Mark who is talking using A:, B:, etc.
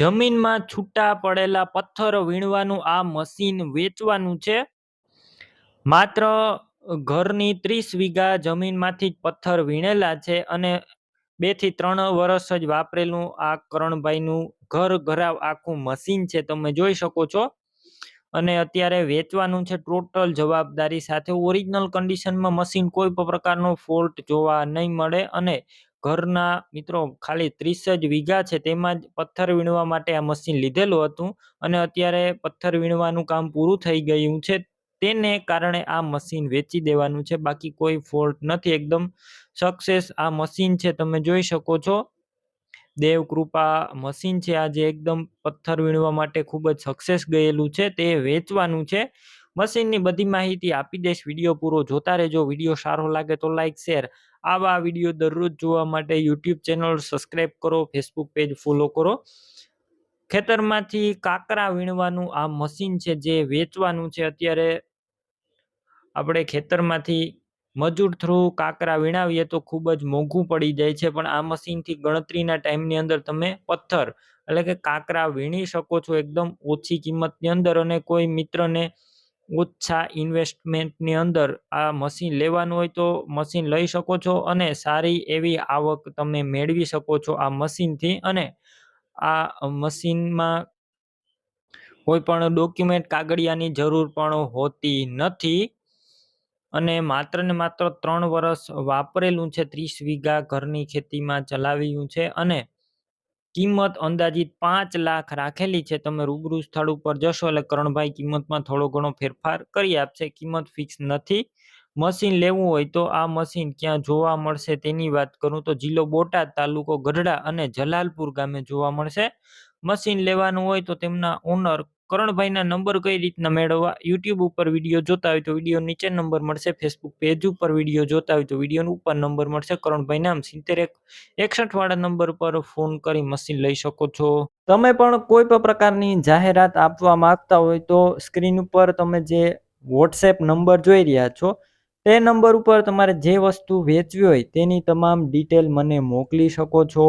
A: જમીનમાં છૂટા પડેલા પથ્થર વીણવાનું આ મશીન વેચવાનું છે? માત્ર ઘરની ત્રીસ વીઘા જમીનમાંથી જ પથ્થર વીણેલા છે અને બેથી ત્રણ વર્ષ જ વાપરેલું આ કરણભાઈનું ઘર ઘરાવ આખું મશીન છે, તમે જોઈ શકો છો. અને અત્યારે વેચવાનું છે ટોટલ જવાબદારી સાથે. ઓરિજિનલ કન્ડિશનમાં મશીન કોઈ પણ પ્રકારનો ફોલ્ટ જોવા નહીં મળે અને ઘરના મિત્રો ખાલી ત્રીસ જ વીઘા છે, તેમાં જ પથ્થર વીણવા માટે આ મશીન લીધેલું હતું અને અત્યારે પથ્થર વીણવાનું કામ પૂરું થઈ ગયું છે. તેને કારણે આ મશીન વેચી દેવાનું છે. બાકી કોઈ ફોલ્ટ નથી. એકદમ સક્સેસ આ મશીન છે. તમે જોઈ શકો છો. દેવ કૃપા મશીન છે. આ જે એકદમ પથ્થર વીણવા માટે ખૂબ જ સક્સેસ ગયેલું છે. તે વેચવાનું છે. મશીનની બધી માહિતી આપી દઈશ. વીડિયો પૂરો જોતા રહેજો. વીડિયો સારો લાગે તો લાઈક શેર આવા વીડિયો દરરોજ જોવા માટે યુટ્યુબ ચેનલ સબસ્ક્રાઈબ કરો, ફેસબુક પેજ ફોલો કરો. ખેતરમાંથી કાકરા વીણવાનું આ મશીન છે જે વેચવાનું છે. અત્યારે આપણે ખેતરમાંથી મજૂર થ્રુ કાકરા વીણાવીએ તો ખૂબ જ મોંઘું પડી જાય છે. પણ આ મશીનથી ગણતરીના ટાઈમની અંદર તમે પથ્થર એટલે કે કાંકરા વીણી શકો છો એકદમ ઓછી કિંમતની અંદર અને કોઈ મિત્રને ઓછા ઇન્વેસ્ટમેન્ટની અંદર આ મશીન લેવાનું હોય તો મશીન લઈ શકો છો અને સારી એવી આવક તમે મેળવી શકો છો આ મશીનથી અને આ મશીનમાં કોઈ પણ ડોક્યુમેન્ટ કાગળિયાની જરૂર પણ હોતી નથી અને માત્ર ને માત્ર ત્રણ વર્ષ વાપરેલું છે, ત્રીસ વીઘા ઘરની ખેતીમાં ચલાવ્યું છે અને કિંમત અંદાજિત પાંચ લાખ રાખેલી છે. તમે રૂબરૂ સ્થળ ઉપર જશો એટલે કરણભાઈ કિંમતમાં થોડો ઘણો ફેરફાર કરી આપશે. કિંમત ફિક્સ નથી. મશીન લેવું હોય તો આ મશીન ક્યાં જોવા મળશે તેની વાત કરું તો જિલ્લો બોટાદ તાલુકો ગઢડા અને જલાલપુર ગામે જોવા મળશે. મશીન લેવાનું હોય તો તેમના ઓનર કરણભાઈના નંબર કઈ રીતના મેળવવા? યુટ્યુબ ઉપર વીડિયો જોતા હોય તો વીડિયો નીચે નંબર મળશે. ફેસબુક પેજ ઉપર વીડિયો જોતા હોય તો વીડિયો ઉપર નંબર મળશે. કરણભાઈ નામ સિત્તેર એક, એકસઠ વાળા નંબર પર ફોન કરી મશીન લઈ શકો છો. તમે પણ કોઈ પણ પ્રકારની જાહેરાત આપવા માંગતા હોય તો સ્ક્રીન ઉપર તમે જે વોટ્સએપ નંબર જોઈ રહ્યા છો, તે નંબર ઉપર તમારે જે વસ્તુ વેચવી હોય તેની તમામ ડિટેલ મને મોકલી શકો છો.